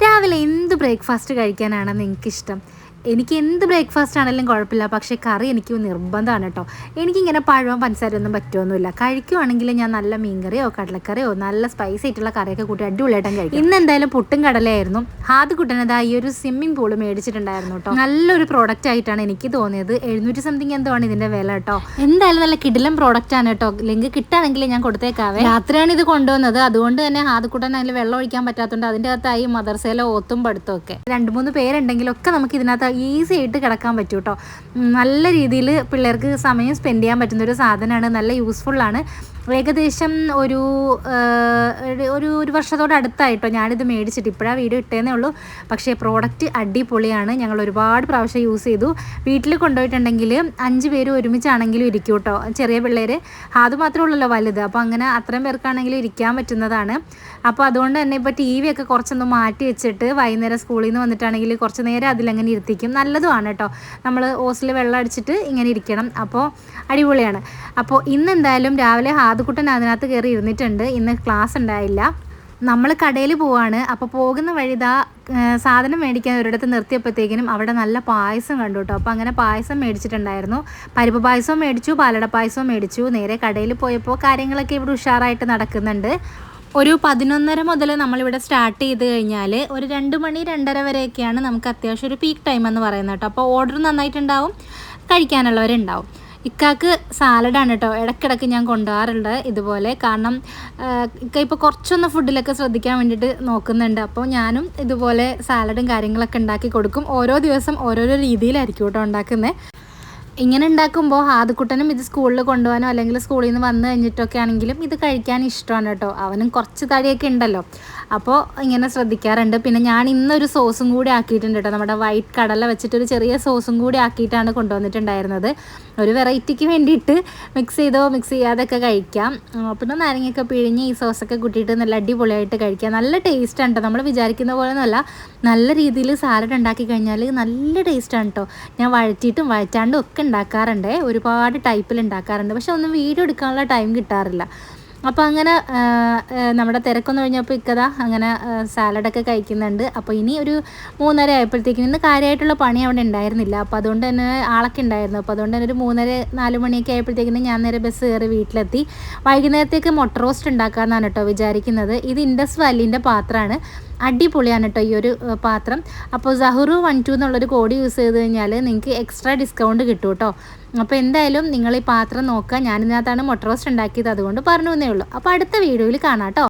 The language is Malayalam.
രാവിലെ എന്ത് ബ്രേക്ക്ഫാസ്റ്റ് കഴിക്കാനാണ് നിങ്ങൾക്ക് ഇഷ്ടം എനിക്ക് എന്ത് ബ്രേക്ക്ഫാസ്റ്റ് ആണെങ്കിലും കുഴപ്പമില്ല. പക്ഷേ കറി എനിക്ക് നിർബന്ധമാണ് കേട്ടോ. എനിക്കിങ്ങനെ പഴവും പഞ്ചസാരയൊന്നും പറ്റുമൊന്നുമില്ല കഴിക്കുവാണെങ്കിൽ ഞാൻ നല്ല മീൻകറിയോ കടലക്കറിയോ നല്ല സ്പൈസി ആയിട്ടുള്ള കറിയൊക്കെ കൂട്ടി അടിപൊളിയായിട്ടും കഴിക്കും. ഇന്ന് എന്തായാലും പുട്ടും കടലയായിരുന്നു. ഹാദ് കുട്ടനത് ഈ ഒരു സ്വിമ്മിംഗ് പൂൾ മേടിച്ചിട്ടുണ്ടായിരുന്നു കേട്ടോ. നല്ലൊരു പ്രോഡക്റ്റ് ആയിട്ടാണ് എനിക്ക് തോന്നിയത്. എഴുന്നൂറ്റി സംതിങ് എന്തോ ആണ് ഇതിന്റെ വില കേട്ടോ. എന്തായാലും നല്ല കിടിലം പ്രോഡക്റ്റ് ആണ് കേട്ടോ. ലിങ്ക് കിട്ടുകയാണെങ്കിൽ ഞാൻ കൊടുത്തേക്കാവേ. രാത്രിയാണ് ഇത് കൊണ്ടുവന്നത്. അതുകൊണ്ട് തന്നെ ഹാദക്കുട്ടൻ അതിൽ വെള്ളം ഒഴിക്കാൻ പറ്റാത്തതുകൊണ്ട് അതിന്റെ അകത്തായി മദർസയിലെ ഓത്തും പടുത്തും ഒക്കെ. രണ്ട് മൂന്ന് പേരുണ്ടെങ്കിലൊക്കെ നമുക്ക് ഇതിനകത്ത് ഈസി ആയിട്ട് കിടക്കാൻ പറ്റും കേട്ടോ നല്ല രീതിയിൽ പിള്ളേർക്ക് സമയം സ്പെൻഡ് ചെയ്യാൻ പറ്റുന്ന ഒരു സാധനമാണ്. നല്ല യൂസ്ഫുള്ളാണ് ഏകദേശം ഒരു ഒരു ഒരു വർഷത്തോട് അടുത്തായിട്ടോ ഞാനിത് മേടിച്ചിട്ട്. ഇപ്പോഴാണ് വീഡിയോ ഇട്ടേന്നേ ഉള്ളൂ. പക്ഷേ പ്രോഡക്റ്റ് അടിപൊളിയാണ്. ഞങ്ങൾ ഒരുപാട് പ്രാവശ്യം യൂസ് ചെയ്തു. വീട്ടിൽ കൊണ്ടുപോയിട്ടുണ്ടെങ്കിൽ അഞ്ച് പേര് ഒരുമിച്ചാണെങ്കിലും ഇരിക്കും കേട്ടോ ചെറിയ പിള്ളേർ അത് മാത്രമേ ഉള്ളല്ലോ വലുത്. അപ്പോൾ അങ്ങനെ അത്രയും പേർക്കാണെങ്കിലും ഇരിക്കാൻ പറ്റുന്നതാണ്. അപ്പോൾ അതുകൊണ്ട് തന്നെ ഇപ്പോൾ ടി ഒക്കെ കുറച്ചൊന്ന് മാറ്റി വെച്ചിട്ട് വൈകുന്നേരം സ്കൂളിൽ നിന്ന് വന്നിട്ടാണെങ്കിൽ കുറച്ച് നേരം അതിലങ്ങനെ ഇരുത്തിക്കും. നല്ലതുമാണ് കേട്ടോ നമ്മൾ ഹോസ്റ്റലിൽ വെള്ളം അടിച്ചിട്ട് ഇങ്ങനെ ഇരിക്കണം. അപ്പോൾ അടിപൊളിയാണ്. അപ്പോൾ ഇന്ന് എന്തായാലും രാവിലെ ഹാദുക്കുട്ടൻ അതിനകത്ത് കയറി ഇരുന്നിട്ടുണ്ട്. ഇന്ന് ക്ലാസ് ഉണ്ടായില്ല. നമ്മൾ കടയിൽ പോവാണ്. അപ്പോൾ പോകുന്ന വഴി ഇതാ സാധനം മേടിക്കാൻ ഒരിടത്ത് നിർത്തിയപ്പോഴത്തേക്കിനും അവിടെ നല്ല പായസം കണ്ടു കേട്ടോ. അപ്പോൾ അങ്ങനെ പായസം മേടിച്ചിട്ടുണ്ടായിരുന്നു. പരിപ്പ് പായസവും മേടിച്ചു പാലട പായസവും മേടിച്ചു. നേരെ കടയിൽ പോയപ്പോൾ കാര്യങ്ങളൊക്കെ ഇവിടെ ഉഷാറായിട്ട് നടക്കുന്നുണ്ട്. ഒരു പതിനൊന്നര മുതൽ നമ്മളിവിടെ സ്റ്റാർട്ട് ചെയ്ത് കഴിഞ്ഞാൽ ഒരു രണ്ട് മണി രണ്ടര വരെയൊക്കെയാണ് നമുക്ക് അത്യാവശ്യം ഒരു പീക്ക് ടൈം എന്ന് പറയുന്നത് കേട്ടോ. അപ്പോൾ ഓർഡർ നന്നായിട്ടുണ്ടാവും കഴിക്കാനുള്ളവരുണ്ടാവും. ഇക്കാക്ക് സാലഡാണ് കേട്ടോ ഇടയ്ക്കിടയ്ക്ക് ഞാൻ കൊണ്ടുപോകാറുണ്ട് ഇതുപോലെ. കാരണം ഇക്ക ഇപ്പോൾ കുറച്ചൊന്ന് ഫുഡിലൊക്കെ ശ്രദ്ധിക്കാൻ വേണ്ടിയിട്ട് നോക്കുന്നുണ്ട്. അപ്പോൾ ഞാനും ഇതുപോലെ സാലഡും കാര്യങ്ങളൊക്കെ ഉണ്ടാക്കി കൊടുക്കും. ഓരോ ദിവസം ഓരോരോ രീതിയിലായിരിക്കും കേട്ടോ ഉണ്ടാക്കുന്നത് ഇങ്ങനെ ഉണ്ടാക്കുമ്പോൾ ആദ്യക്കുട്ടനും ഇത് സ്കൂളിൽ കൊണ്ടുപോകാനോ അല്ലെങ്കിൽ സ്കൂളിൽ നിന്ന് വന്നു കഴിഞ്ഞിട്ടൊക്കെ ആണെങ്കിലും ഇത് കഴിക്കാൻ ഇഷ്ടമാണ് കേട്ടോ. അവനും കുറച്ച് തടിയൊക്കെ ഉണ്ടല്ലോ. അപ്പോൾ ഇങ്ങനെ ശ്രദ്ധിക്കാറുണ്ട്. പിന്നെ ഞാൻ ഇന്നൊരു സോസും കൂടി ആക്കിയിട്ടുണ്ട് കേട്ടോ. നമ്മുടെ വൈറ്റ് കടല വെച്ചിട്ടൊരു ചെറിയ സോസും കൂടി ആക്കിയിട്ടാണ് കൊണ്ടുവന്നിട്ടുണ്ടായിരുന്നത്. ഒരു വെറൈറ്റിക്ക് വേണ്ടിയിട്ട് മിക്സ് ചെയ്തോ മിക്സ് ചെയ്യാതൊക്കെ കഴിക്കാം. പിന്നെ നാരങ്ങയൊക്കെ പിഴിഞ്ഞ് ഈ സോസൊക്കെ കൂട്ടിയിട്ട് നല്ല അടിപൊളിയായിട്ട് കഴിക്കാം. നല്ല ടേസ്റ്റ് ആണ് കേട്ടോ. നമ്മൾ വിചാരിക്കുന്ന പോലെ ഒന്നുമല്ല നല്ല രീതിയിൽ സാലഡ് ഉണ്ടാക്കി കഴിഞ്ഞാൽ നല്ല ടേസ്റ്റാണ് കേട്ടോ. ഞാൻ വഴറ്റിയിട്ടും വഴറ്റാണ്ടും ഒക്കെ ഉണ്ടാക്കാറുണ്ട്. ഒരുപാട് ടൈപ്പിൽ ഉണ്ടാക്കാറുണ്ട്. പക്ഷെ ഒന്നും വീഡിയോ എടുക്കാനുള്ള ടൈം കിട്ടാറില്ല. അപ്പോൾ അങ്ങനെ നമ്മുടെ തിരക്കൊന്ന് കഴിഞ്ഞപ്പോൾ ഇക്കതാ അങ്ങനെ സാലഡൊക്കെ കഴിക്കുന്നുണ്ട്. അപ്പോൾ ഇനി ഒരു മൂന്നര ആയപ്പോഴത്തേക്കും ഇന്ന് കാര്യമായിട്ടുള്ള പണി അവിടെ ഉണ്ടായിരുന്നില്ല. അപ്പോൾ അതുകൊണ്ട് തന്നെ ആളൊക്കെ ഉണ്ടായിരുന്നു. അപ്പോൾ അതുകൊണ്ട് തന്നെ ഒരു മൂന്നര നാല് മണിയൊക്കെ ആയപ്പോഴത്തേക്കിനും ഞാൻ നേരെ ബസ് കയറി വീട്ടിലെത്തി. വൈകുന്നേരത്തേക്ക് മൊട്ട റോസ്റ്റ് ഉണ്ടാക്കാമെന്നാണ് കേട്ടോ വിചാരിക്കുന്നത്. ഇത് ഇൻഡസ് വാലിന്റെ പാത്രമാണ്. അടിപൊളിയാണ് കേട്ടോ ഈ ഒരു പാത്രം. അപ്പോൾ സഹുറു വൺ ടു എന്നുള്ളൊരു കോഡ് യൂസ് ചെയ്ത് കഴിഞ്ഞാൽ നിങ്ങൾക്ക് എക്സ്ട്രാ ഡിസ്കൗണ്ട് കിട്ടും കേട്ടോ അപ്പോൾ എന്തായാലും നിങ്ങൾ ഈ പാത്രം നോക്കുക ഞാനിതിനകത്താണ് മൊട്ടറോസ്റ്റ് ഉണ്ടാക്കിയത്. അതുകൊണ്ട് പറഞ്ഞു എന്നേ ഉള്ളൂ. അപ്പോൾ അടുത്ത വീഡിയോയിൽ കാണാം കേട്ടോ